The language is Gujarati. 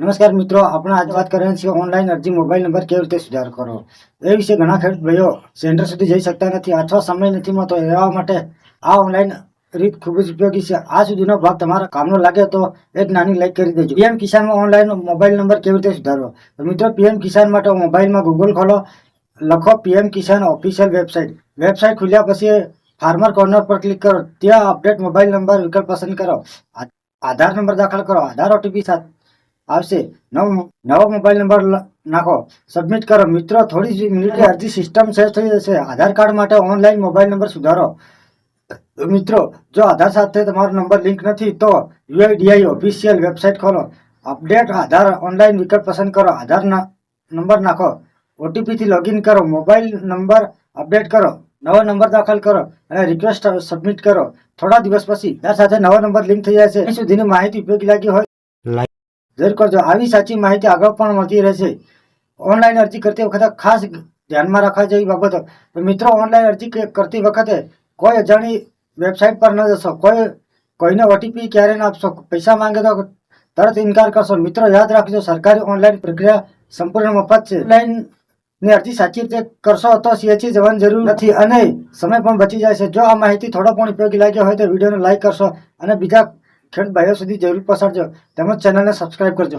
નમસ્કાર મિત્રો, આપણે આજ વાત કરવાની છે ઓનલાઈન અરજી મોબાઈલ નંબર કેવી રીતે સુધાર કરો એ વિશે ઘણા ખેડૂત ભાઈઓ સેન્ટર સુધી જઈ શકતા નથી અથવા સમય નથી મળતો એવા માટે આ ઓનલાઈન રીત ખૂબ જ ઉપયોગી છે. આ સુધીનો ભાગ તમારા કામનો લાગે તો એક નાની લાઈક કરી દેજો. પીએમ કિસાનમાં ઓનલાઈન મોબાઈલ નંબર કેવી રીતે સુધારવો? મિત્રો પીએમ કિસાન માટે મોબાઈલમાં ગૂગલ ખોલો, લખો PM Kisan official website website ખુલ્યા પછી ફાર્મર કોર્નર પર ક્લિક કરો. ત્યાં અપડેટ મોબાઈલ નંબર વિકલ્પ પસંદ કરો. આધાર નંબર દાખલ કરો. આધાર ઓટીપી સાથે આવશે. નવો નવો મોબાઈલ નંબર નાખો. સબમિટ કરો. મિત્રો, થોડી જ મિનિટની અરજી સિસ્ટમ સેવ થઈ જશે. આધાર કાર્ડ માટે ઓનલાઈન મોબાઈલ નંબર સુધારો. મિત્રો, જો આધાર સાથે તમારો નંબર લિંક નથી, તો યુઆઈડીઆઈ ઓફિશિયલ વેબસાઇટ ખોલો. અપડેટ આધાર ઓનલાઈન વિકલ્પ પસંદ કરો. આધાર નંબર નાખો. ઓટીપીથી લોગિન કરો. મોબાઈલ નંબર અપડેટ કરો. નવો નંબર દાખલ કરો. અને રિક્વેસ્ટ સબમિટ કરો. થોડા દિવસ પછી ત્યાર સાથે નવો નંબર લિંક થઈ જશે. સુધીની માહિતી ઉપયોગી લાગી હોય જરૂર કરજો. આવી સાચી માહિતી આગળ પણ મળતી રહેશે. ઓનલાઈન અરજી કરતી વખતે ખાસ ધ્યાનમાં રાખવા જેવી બાબતો. મિત્રો, ઓનલાઈન અરજી કરતી વખતે કોઈ અજાણી વેબસાઇટ પર ન જશો. કોઈ, કોઈને ઓટીપી ક્યારે ન આપશો. પૈસા માંગે તો તરત ઇનકાર કરશો. મિત્રો, યાદ રાખજો, સરકારી ઓનલાઈન પ્રક્રિયા સંપૂર્ણ મફત છે. ઓનલાઈનની અરજી સાચી રીતે કરશો તો સીએચસી જવાની જરૂર નથી અને સમય પણ બચી જાય છે. જો આ માહિતી થોડો પણ ઉપયોગી લાગ્યો હોય તો વિડીયોને લાઈક કરશો અને બીજા ખેડૂત ભાઈઓ સુધી જરૂર પહોંચાડજો તેમજ ચેનલને સબસ્ક્રાઇબ કરજો.